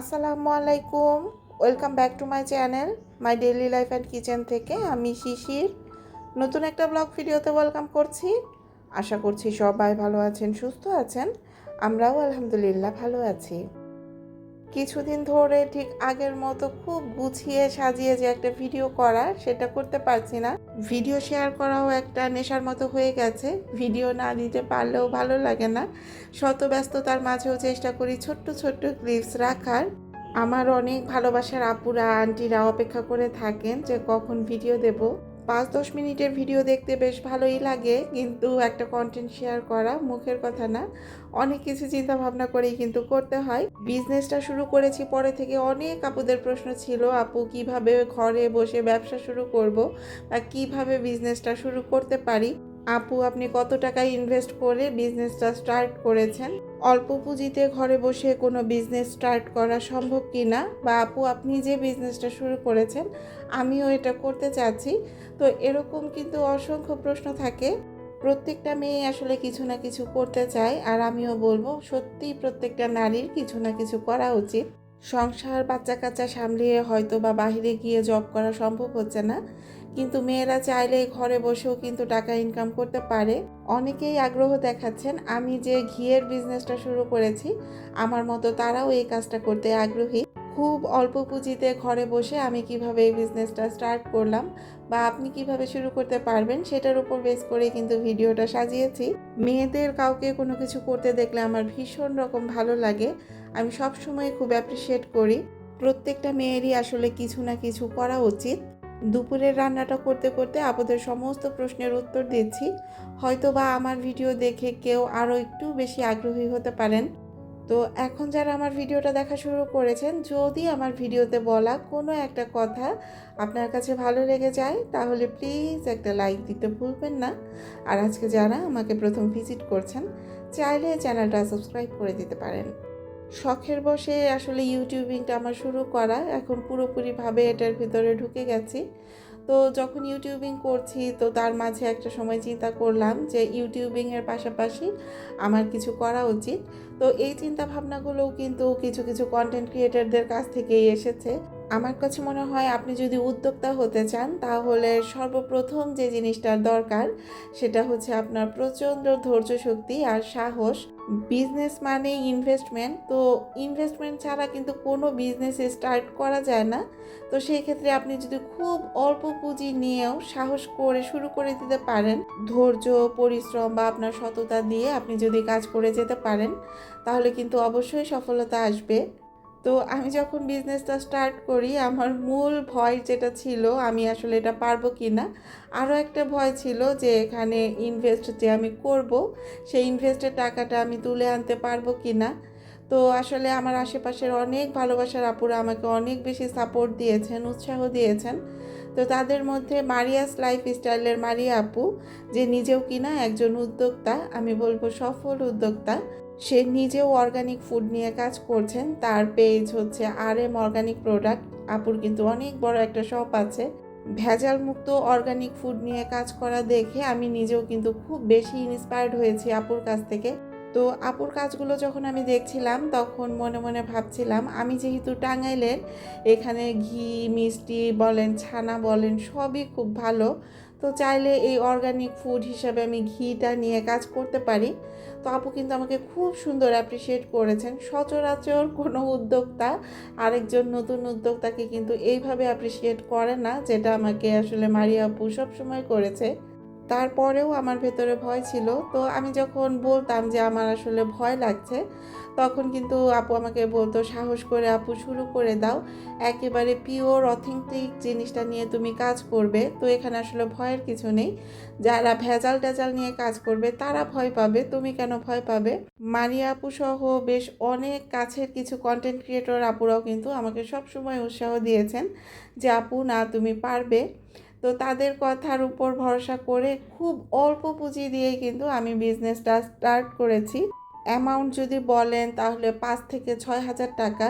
আসসালামু আলাইকুম। Welcome back to my channel my daily life and kitchen থেকে আমি শিশির। নতুন একটা ব্লগ ভিডিওতে ওয়েলকাম করছি। আশা করছি সবাই ভালো আছেন, সুস্থ আছেন। আমরাও আলহামদুলিল্লাহ ভালো আছি। কিছুদিন ধরে ঠিক আগের মতো খুব গুছিয়ে সাজিয়ে যে একটা ভিডিও করা, সেটা করতে পারছি না। ভিডিও শেয়ার করাও একটা নেশার মতো হয়ে গেছে। ভিডিও না দিতে পারলেও ভালো লাগে না। শত ব্যস্ততার মাঝেও চেষ্টা করি ছোট্ট ছোট্ট ক্লিপস রাখার। আমার অনেক ভালোবাসার আপুরা, আন্টিরা অপেক্ষা করে থাকেন যে কখন ভিডিও দেব। পাঁচ দশ মিনিটের ভিডিও দেখতে বেশ ভালোই লাগে, কিন্তু একটা কন্টেন্ট শেয়ার করা মুখের কথা না। অনেক কিছু চিন্তা ভাবনা করেই কিন্তু করতে হয়। বিজনেসটা শুরু করেছি, পরে থেকে অনেক আপুদের প্রশ্ন ছিল, আপু, কীভাবে ঘরে বসে ব্যবসা শুরু করব বা কীভাবে বিজনেসটা শুরু করতে পারি? আপু, আপনি কত টাকা ইনভেস্ট করে বিজনেসটা স্টার্ট করেছেন? অল্প পুঁজিতে ঘরে বসে কোনো বিজনেস স্টার্ট করা সম্ভব কি না বা আপু, আপনি যে বিজনেসটা শুরু করেছেন, আমিও এটা করতে চাচ্ছি। তো এরকম কিন্তু অসংখ্য প্রশ্ন থাকে। প্রত্যেকটা মেয়ে আসলে কিছু না কিছু করতে চায়, আর আমিও বলব সত্যিই প্রত্যেকটা নারীর কিছু না কিছু করা উচিত। সংসার বাচ্চা কাচ্চা সামলিয়ে হয়তো বা বাইরে গিয়ে জব করা সম্ভব হচ্ছে না। কিন্তু মেয়েরা চাইলেই ঘরে বসেও কিন্তু টাকা ইনকাম করতে পারে। অনেকেই আগ্রহ দেখাচ্ছেন, আমি যে ঘিয়ের বিজনেসটা শুরু করেছি, আমার মতো তারাও এই কাজটা করতে আগ্রহী। খুব অল্প পুঁজিতে ঘরে বসে আমি কীভাবে এই বিজনেসটা স্টার্ট করলাম বা আপনি কীভাবে শুরু করতে পারবেন সেটার উপর বেস করে কিন্তু ভিডিওটা সাজিয়েছি। মেয়েদের কাউকে কোনো কিছু করতে দেখলে আমার ভীষণ রকম ভালো লাগে। আমি সব সময় খুব অ্যাপ্রিসিয়েট করি। প্রত্যেকটা মেয়েরই আসলে কিছু না কিছু করা উচিত। দুপুরের রান্নাটা করতে করতে আপনাদের সমস্ত প্রশ্নের উত্তর দিচ্ছি। হয়তো বা আমার ভিডিও দেখে কেউ আরও একটু বেশি আগ্রহী হতে পারেন। তো এখন যারা আমার ভিডিওটা দেখা শুরু করেছেন, যদি আমার ভিডিওতে বলা কোনো একটা কথা আপনার কাছে ভালো লেগে যায়, তাহলে প্লিজ একটা লাইক দিতে ভুলবেন না। আর আজকে যারা আমাকে প্রথম ভিজিট করছেন, চাইলে চ্যানেলটা সাবস্ক্রাইব করে দিতে পারেন। শখের বসে আসলে ইউটিউবিংটা আমার শুরু করা। এখন পুরোপুরিভাবে এটার ভিতরে ঢুকে গেছি। তো যখন ইউটিউবিং করছি, তো তার মাঝে একটা সময় চিন্তা করলাম যে ইউটিউবিংয়ের পাশাপাশি আমার কিছু করা উচিত। তো এই চিন্তা ভাবনাগুলোও কিন্তু কিছু কিছু কন্টেন্ট ক্রিয়েটারদের কাছ থেকেই এসেছে। আমার কাছে মনে হয় আপনি যদি উদ্যোক্তা হতে চান, তাহলে সর্বপ্রথম যে জিনিসটার দরকার, সেটা হচ্ছে আপনার প্রচণ্ড ধৈর্য শক্তি আর সাহস। বিজনেস মানে ইনভেস্টমেন্ট তো ইনভেস্টমেন্ট ছাড়া কিন্তু কোনো বিজনেস স্টার্ট করা যায় না। তো সেই ক্ষেত্রে আপনি যদি খুব অল্প পুঁজি নিয়েও সাহস করে শুরু করে দিতে পারেন, ধৈর্য, পরিশ্রম বা আপনার সততা দিয়ে আপনি যদি কাজ করে যেতে পারেন তাহলে কিন্তু অবশ্যই সফলতা আসবে। তো আমি যখন বিজনেসটা স্টার্ট করি, আমার মূল ভয় যেটা ছিল, আমি আসলে এটা পারব কি না আরও একটা ভয় ছিল যে এখানে ইনভেস্ট যে আমি করব, সেই ইনভেস্টের টাকাটা আমি তুলে আনতে পারব কি না তো আসলে আমার আশেপাশের অনেক ভালোবাসার আপুরা আমাকে অনেক বেশি সাপোর্ট দিয়েছেন, উৎসাহ দিয়েছেন। তো তাদের মধ্যে মারিয়াস লাইফ স্টাইলের মারিয়া আপু, যে নিজেও কিনা একজন উদ্যোক্তা, আমি বলব সফল উদ্যোক্তা সে নিজেও অর্গানিক ফুড নিয়ে কাজ করছেন। তার পেজ হচ্ছে আর এম অর্গানিক প্রোডাক্ট আপুর কিন্তু অনেক বড় একটা শপ আছে। ভেজাল মুক্ত অর্গানিক ফুড নিয়ে কাজ করা দেখে আমি নিজেও কিন্তু খুব বেশি ইন্সপায়ার্ড হয়েছি আপুর কাছ থেকে। তো আপুর কাজগুলো যখন আমি দেখছিলাম, তখন মনে মনে ভাবছিলাম, আমি যেহেতু টাঙ্গাইলের, এখানে ঘি, মিষ্টি বলেন, ছানা বলেন, সবই খুব ভালো। তো চাইলে এই অর্গানিক ফুড হিসাবে আমি ঘিটা নিয়ে কাজ করতে পারি। তো আপু কিন্তু আমাকে খুব সুন্দর অ্যাপ্রিসিয়েট করেছেন। সচরাচর কোনো উদ্যোক্তা, আরেকজন নতুন উদ্যোক্তাকে কিন্তু এইভাবে অ্যাপ্রিসিয়েট করে না, যেটা আমাকে আসলে মারিয়া আপু সবসময় করেছে। তারপরেও আমার ভেতরে ভয় ছিল। তো আমি যখন বলতাম যে আমার আসলে ভয় লাগছে, তখন কিন্তু আপু আমাকে বলতো, সাহস করে আপু শুরু করে দাও। একেবারে পিওর অথেন্টিক জিনিসটা নিয়ে তুমি কাজ করবে। তো এখানে আসলে ভয়ের কিছু নেই। যারা ভেজাল টেজাল নিয়ে কাজ করবে, তারা ভয় পাবে। তুমি কেন ভয় পাবে? মারিয়া আপু সহ বেশ অনেক কাছের কিছু কন্টেন্ট ক্রিয়েটর আপুরাও কিন্তু আমাকে সবসময় উৎসাহ দিয়েছেন যে, আপু, না, তুমি পারবে। তো তাদের কথার উপর ভরসা করে খুব অল্প পুঁজি দিয়ে কিন্তু আমি বিজনেসটা স্টার্ট করেছি অ্যামাউন্ট যদি বলেন তাহলে পাঁচ থেকে ছয় হাজার টাকা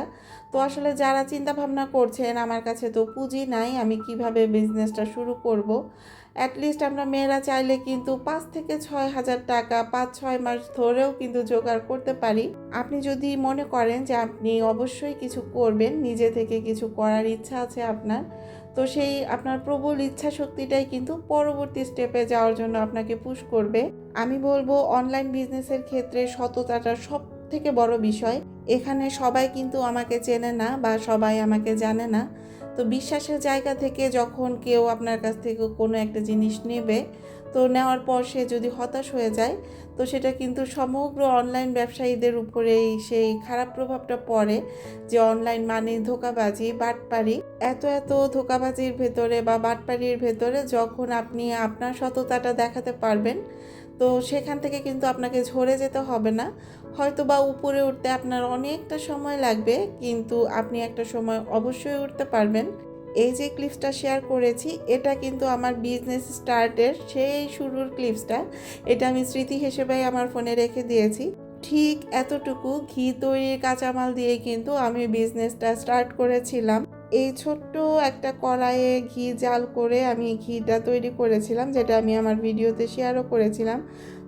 তো আসলে যারা চিন্তা ভাবনা করছেন, আমার কাছে তো পুঁজি নাই, আমি কীভাবে বিজনেসটা শুরু করব। অ্যাটলিস্ট আমরা মেয়েরা চাইলে কিন্তু পাঁচ থেকে ছয় হাজার টাকা পাঁচ, ছয় মাস ধরেও কিন্তু জোগাড় করতে পারি। আপনি যদি মনে করেন যে আপনি অবশ্যই কিছু করবেন, নিজে থেকে কিছু করার ইচ্ছা আছে আপনার, তো সেই আপনার প্রবল ইচ্ছা শক্তিটাই কিন্তু পরবর্তী স্টেপে যাওয়ার জন্য আপনাকে পুশ করবে। আমি বলব অনলাইন বিজনেসের ক্ষেত্রে সততাটা সব থেকে বড় বিষয়। এখানে সবাই কিন্তু আমাকে চেনে না বা সবাই আমাকে জানে না। তো বিশ্বাসের জায়গা থেকে যখন কেউ আপনার কাছ থেকে কোনো একটা জিনিস নেবে, তো নেওয়ার পর সে যদি হতাশ হয়ে যায়, তো সেটা কিন্তু সমগ্র অনলাইন ব্যবসায়ীদের উপরেই সেই খারাপ প্রভাবটা পড়ে যে অনলাইন মানে ধোকাবাজি, বাটপারি, এত এত ধোকাবাজির ভেতরে বা বাটপারির ভেতরে যখন আপনি আপনার সততাটা দেখাতে পারবেন তো সেখান থেকে কিন্তু আপনাকে ঝরে যেতে হবে না। হয়তো বা উপরে উঠতে আপনার অনেকটা সময় লাগবে, কিন্তু আপনি একটা সময় অবশ্যই উঠতে পারবেন। এই যে ক্লিপসটা শেয়ার করেছি, এটা কিন্তু আমার বিজনেস স্টার্টের সেই শুরুর ক্লিপসটা এটা আমি স্মৃতি হিসেবে আমার ফোনে রেখে দিয়েছি। ঠিক এতটুকু ঘি তৈরির কাঁচামাল দিয়ে কিন্তু আমি বিজনেসটা স্টার্ট করেছিলাম। এই ছোট্ট একটা কড়াইয়ে ঘি জাল করে আমি ঘিটা তৈরি করেছিলাম, যেটা আমি আমার ভিডিওতে শেয়ারও করেছিলাম।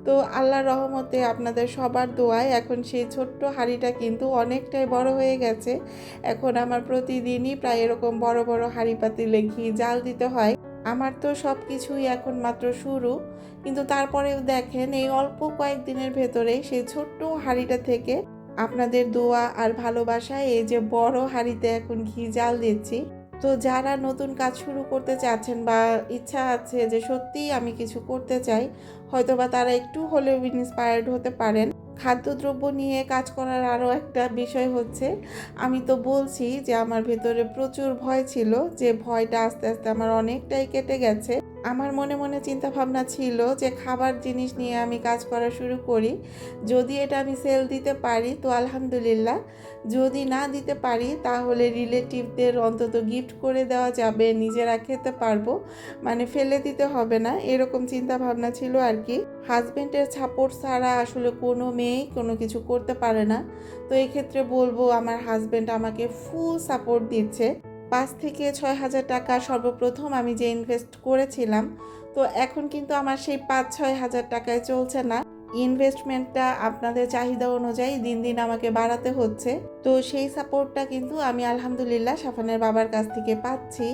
তো আল্লাহর রহমতে আপনাদের সবার দোয়ায় এখন সেই ছোট্ট হাঁড়িটা কিন্তু অনেকটাই বড় হয়ে গেছে। এখন আমার প্রতিদিনই প্রায় এরকম বড় বড় হাঁড়ি পাতিলে ঘি জাল দিতে হয়। আমার তো সব কিছুই এখন মাত্র শুরু। কিন্তু তারপরেও দেখেন এই অল্প কয়েকদিনের ভেতরেই সেই ছোট্ট হাঁড়িটা থেকে আপনাদের দোয়া আর ভালোবাসায় এই যে বড় হাঁড়িতে এখন ঘি জাল দিচ্ছি। তো যারা নতুন কাজ শুরু করতে চাচ্ছেন বা ইচ্ছা আছে যে সত্যিই আমি কিছু করতে চাই হয়তো বা তারা একটু হলেও ইন্সপায়ার্ড হতে পারেন। খাদ্যদ্রব্য নিয়ে কাজ করার আরও একটা বিষয় হচ্ছে, আমি তো বলছি যে আমার ভেতরে প্রচুর ভয় ছিল, যে ভয়টা আস্তে আস্তে আমার অনেকটাই কেটে গেছে। আমার মনে মনে চিন্তা ভাবনা ছিল যে খাবার জিনিস নিয়ে আমি কাজ করা শুরু করি। যদি এটা আমি সেল দিতে পারি, তো আলহামদুলিল্লাহ। যদি না দিতে পারি, তাহলে রিলেটিভদের অন্তত গিফট করে দেওয়া যাবে, নিজেরা খেতে পারব মানে ফেলে দিতে হবে না, এরকম চিন্তা ভাবনা ছিল আর কি। হাজব্যান্ডের সাপোর্ট ছাড়া আসলে কোনো মেয়েই কোনো কিছু করতে পারে না। তো এক্ষেত্রে বলব, আমার হাজব্যান্ড আমাকে ফুল সাপোর্ট দিচ্ছে। পাঁচ থেকে ছয় হাজার টাকা সর্বপ্রথম আমি যে ইনভেস্ট করেছিলাম, তো এখন কিন্তু আমার সেই পাঁচ, ছয় হাজার টাকায় চলছে না। ইনভেস্টমেন্টটা আপনাদের চাহিদা অনুযায়ী দিন দিন আমাকে বাড়াতে হচ্ছে। তো সেই সাপোর্টটা কিন্তু আমি আলহামদুলিল্লাহ সাফানের বাবার কাছ থেকে পাচ্ছি।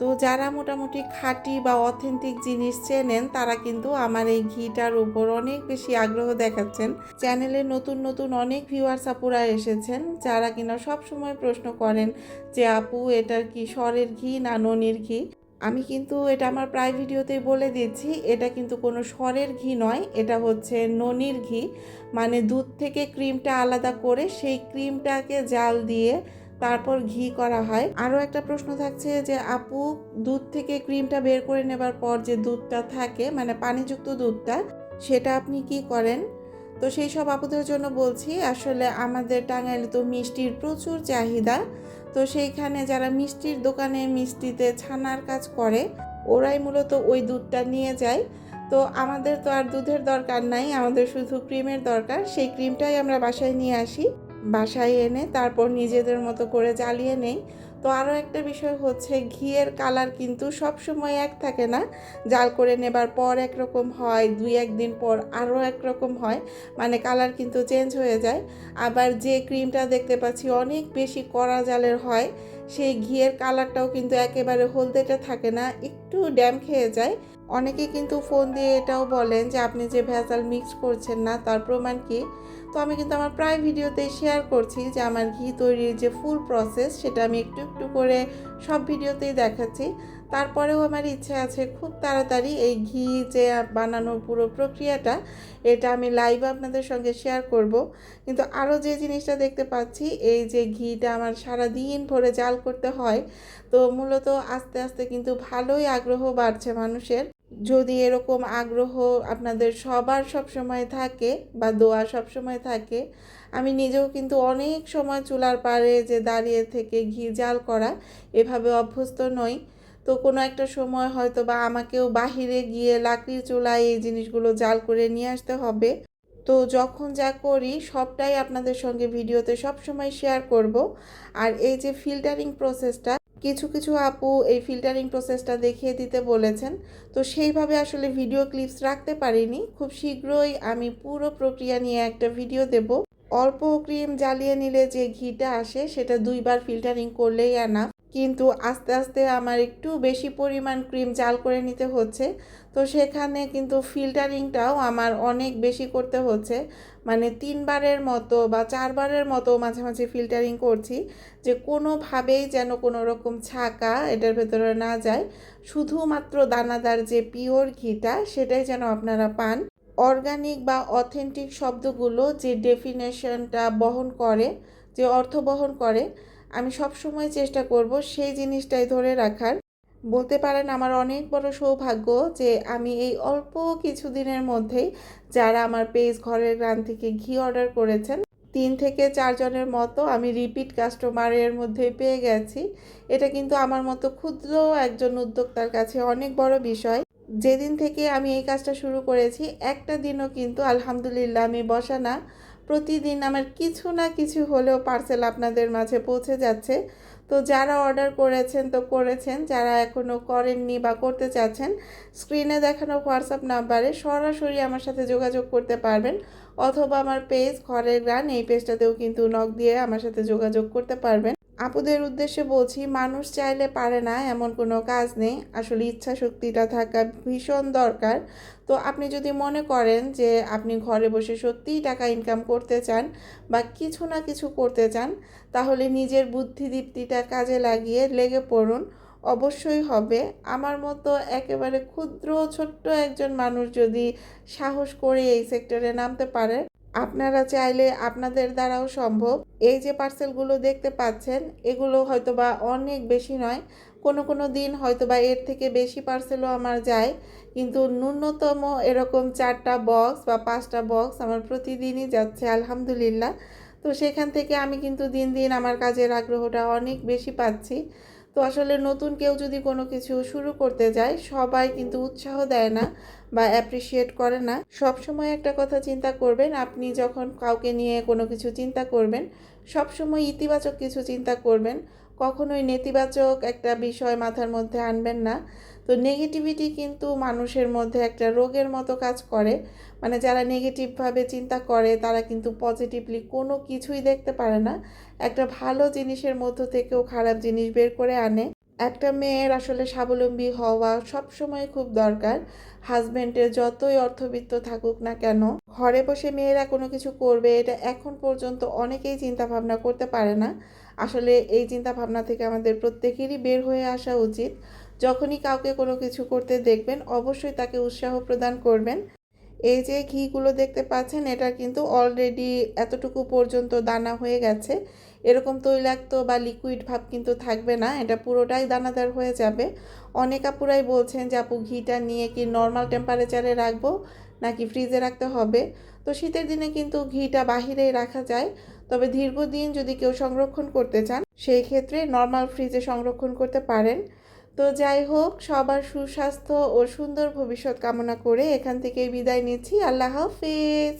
তো যারা মোটামুটি খাঁটি বা অথেন্টিক জিনিস চেনেন, তারা কিন্তু আমার এই ঘিটার উপর অনেক বেশি আগ্রহ দেখাচ্ছেন। চ্যানেলে নতুন নতুন অনেক ভিউয়ার্স আপুরা এসেছেন, যারা কিনা সব সময় প্রশ্ন করেন যে, আপু, এটার কি স্বরের ঘি না ননির ঘি? আমি কিন্তু এটা আমার প্রায় ভিডিওতেই বলে দিচ্ছি, এটা কিন্তু কোনো স্বরের ঘি নয়, এটা হচ্ছে ননির ঘি। মানে দুধ থেকে ক্রিমটা আলাদা করে সেই ক্রিমটাকে জাল দিয়ে তারপর ঘি করা হয়। আরও একটা প্রশ্ন থাকছে যে, আপু, দুধ থেকে ক্রিমটা বের করে নেবার পর যে দুধটা থাকে মানে পানিযুক্ত দুধটা, সেটা আপনি কি করেন? তো সেই সব আপুদের জন্য বলছি, আসলে আমাদের টাঙ্গাইলে তো মিষ্টির প্রচুর চাহিদা। তো সেইখানে যারা মিষ্টির দোকানে মিষ্টিতে ছানার কাজ করে, ওরাই মূলত ওই দুধটা নিয়ে যায়। তো আমাদের তো আর দুধের দরকার নাই, আমাদের শুধু ক্রিমের দরকার। সেই ক্রিমটাই আমরা বাসায় নিয়ে আসি। বাসায় এনে তারপর নিজেদের মতো করে জ্বালিয়ে নেই। তো আরও একটা বিষয় হচ্ছে, ঘিয়ের কালার কিন্তু সব সময় এক থাকে না। জাল করে নেবার পর একরকম হয়, দুই একদিন পর আরও একরকম হয় মানে কালার কিন্তু চেঞ্জ হয়ে যায়। আবার যে ক্রিমটা দেখতে পাচ্ছি, অনেক বেশি কড়া জালের হয় সেই ঘিয়ের কালারটাও কিন্তু একেবারে হলদেটা থাকে না, একটু ড্যাম খেয়ে যায়। অনেকে কিন্তু ফোন দিয়ে এটাও বলেন যে, আপনি যে ভেজাল মিক্স করছেন না, তার প্রমাণ কি? তো আমি কিন্তু আমার প্রায় ভিডিওতে শেয়ার করছি যে, আমার ঘি তৈরির যে ফুল প্রসেস সেটা আমি একটু একটু করে সব ভিডিওতেই দেখাচ্ছি। তারপরেও আমার ইচ্ছে আছে খুব তাড়াতাড়ি এই ঘি যে বানানোর পুরো প্রক্রিয়াটা, এটা আমি লাইভ আপনাদের সঙ্গে শেয়ার করব। কিন্তু আরও যে জিনিসটা দেখতে পাচ্ছি, এই যে ঘিটা আমার সারা দিন ভরে জাল করতে হয়, তো মূলত আস্তে আস্তে কিন্তু ভালোই আগ্রহ বাড়ছে মানুষের। যদি এরকম আগ্রহ আপনাদের সবার সব সময় থাকে বা দোয়া সব সময় থাকে, আমি নিজেও কিন্তু অনেক সময় চুলার পাড়ে যে দাঁড়িয়ে থেকে ঘি জাল করা এভাবে অভ্যস্ত নই। তো কোনো একটা সময় হয়তো বা আমাকেও বাহিরে গিয়ে লাকড়ির চুলায় এই জিনিসগুলো জাল করে নিয়ে আসতে হবে। তো যখন যা করি, সবটাই আপনাদের সঙ্গে ভিডিওতে সবসময় শেয়ার করব। আর এই যে ফিল্টারিং প্রসেসটা কিছু কিছু আপু এই ফিল্টারিং প্রসেসটা দেখিয়ে দিতে বলেছেন। তো সেইভাবে আসলে ভিডিও ক্লিপস রাখতে পারিনি। খুব শীঘ্রই আমি পুরো প্রক্রিয়া নিয়ে একটা ভিডিও দেব। অল্প ক্রিম জ্বালিয়ে নিলে যে ঘিটা আসে, সেটা দুইবার ফিল্টারিং করলেই আনা কিন্তু আস্তে আস্তে আমার একটু বেশি পরিমাণ ক্রিম জাল করে নিতে হচ্ছে। তো সেখানে কিন্তু ফিল্টারিংটাও আমার অনেক বেশি করতে হচ্ছে। মানে তিনবারের মতো বা চারবারের মতো মাঝে মাঝে ফিল্টারিং করছি যে কোনোভাবেই যেন কোনো রকম ছাকা এটার ভেতরে না যায়। শুধুমাত্র দানাদার যে পিওর ঘিটা সেটাই যেন আপনারা পান। অর্গানিক বা অথেন্টিক শব্দগুলো যে ডেফিনেশনটা বহন করে, যে অর্থ বহন করে আমি সব সময় চেষ্টা করব সেই জিনিসটাই ধরে রাখার। বলতে পারেন আমার অনেক বড় সৌভাগ্য যে আমি এই অল্প কিছু দিনের মধ্যেই যারা আমার পেজ ঘরের গ্রাম থেকে ঘি অর্ডার করেছেন, তিন থেকে চারজনের মতো আমি রিপিট কাস্টমারের মধ্যে পেয়ে গেছি। এটা কিন্তু আমার মতো ক্ষুদ্র একজন উদ্যোক্তার কাছে অনেক বড় বিষয়। যেদিন থেকে আমি এই কাজটা শুরু করেছি, একটা দিনও কিন্তু আলহামদুলিল্লাহ আমি বসা না। প্রতিদিন আমার কিছু না কিছু হলেও পার্সেল আপনাদের মাঝে পৌঁছে যাচ্ছে। তো যারা অর্ডার করেছেন, তো করেছেন। যারা এখনও করেননি বা করতে চাচ্ছেন স্ক্রিনে দেখানো হোয়াটসঅ্যাপ নাম্বারে সরাসরি আমার সাথে যোগাযোগ করতে পারবেন। অথবা আমার পেজ ঘরের গান এই পেজটাতেও কিন্তু নক দিয়ে আমার সাথে যোগাযোগ করতে পারবেন। আপুদের উদ্দেশ্যে বলছি, মানুষ চাইলে পারে না, এমন কোনো কাজ নেই। আসলে ইচ্ছা শক্তিটা থাকা ভীষণ দরকার। তো আপনি যদি মনে করেন যে আপনি ঘরে বসে সত্যিই টাকা ইনকাম করতে চান বা কিছু না কিছু করতে চান, তাহলে নিজের বুদ্ধিদীপ্তিটা কাজে লাগিয়ে লেগে পড়ুন। অবশ্যই হবে। আমার মতো একেবারে ক্ষুদ্র ছোট্ট একজন মানুষ যদি সাহস করে এই সেক্টরে নামতে পারে আপনারা চাইলে আপনাদের দ্বারাও সম্ভব। এই যে পার্সেলগুলো দেখতে পাচ্ছেন, এগুলো হয়তো বা অনেক বেশি নয়। কোনো কোনো দিন হয়তো বা এর থেকে বেশি পার্সেলও আমার যায়। কিন্তু ন্যূনতম এরকম চারটা বক্স বা পাঁচটা বক্স আমার প্রতিদিনই যাচ্ছে, আলহামদুলিল্লাহ। তো সেখান থেকে আমি কিন্তু দিন দিন আমার কাজের আগ্রহটা অনেক বেশি পাচ্ছি। তো আসলে নতুন কেউ যদি কোনো কিছু শুরু করতে যায়, সবাই কিন্তু উৎসাহ দেয় না বা অ্যাপ্রিসিয়েট করে না। সব সময় একটা কথা চিন্তা করবেন, আপনি যখন কাউকে নিয়ে কোনো কিছু চিন্তা করবেন সব সময় ইতিবাচক কিছু চিন্তা করবেন। কখনোই নেতিবাচক একটা বিষয় মাথার মধ্যে আনবেন না। তো নেগেটিভিটি কিন্তু মানুষের মধ্যে একটা রোগের মতো কাজ করে। মানে যারা নেগেটিভভাবে চিন্তা করে, তারা কিন্তু পজিটিভলি কোনো কিছুই দেখতে পারে না। একটা ভালো জিনিসের মধ্য থেকেও খারাপ জিনিস বের করে আনে। একটা মেয়ের আসলে স্বাবলম্বী হওয়া সবসময় খুব দরকার। হাজব্যান্ডের যতই অর্থবিত্ত থাকুক না কেন, ঘরে বসে মেয়েরা কোনো কিছু করবে, এটা এখন পর্যন্ত অনেকেই চিন্তা ভাবনা করতে পারে না। আসলে এই চিন্তা ভাবনা থেকে আমাদের প্রত্যেকেরই বের হয়ে আসা উচিত। যখনই কাউকে কোনো কিছু করতে দেখবেন, অবশ্যই তাকে উৎসাহ প্রদান করবেন। এই যে ঘিগুলো দেখতে পাচ্ছেন, এটা কিন্তু অলরেডি এতটুকু পর্যন্ত দানা হয়ে গেছে। এরকম তৈলাক্ত বা লিকুইড ভাব কিন্তু থাকবে না, এটা পুরোটাই দানাদার হয়ে যাবে। অনেক আপুরাই বলছেন যে, আপু, ঘিটা নিয়ে কি নর্মাল টেম্পারেচারে রাখব, নাকি ফ্রিজে রাখতে হবে? তো শীতের দিনে কিন্তু ঘিটা বাহিরেই রাখা যায়। তবে দীর্ঘদিন যদি কেউ সংরক্ষণ করতে চান, সেই ক্ষেত্রে নর্মাল ফ্রিজে সংরক্ষণ করতে পারেন। তো যাই হোক, সবার সুস্বাস্থ্য ও সুন্দর ভবিষ্যৎ কামনা করে এখান থেকে বিদায় নিচ্ছি। আল্লাহ হাফিজ।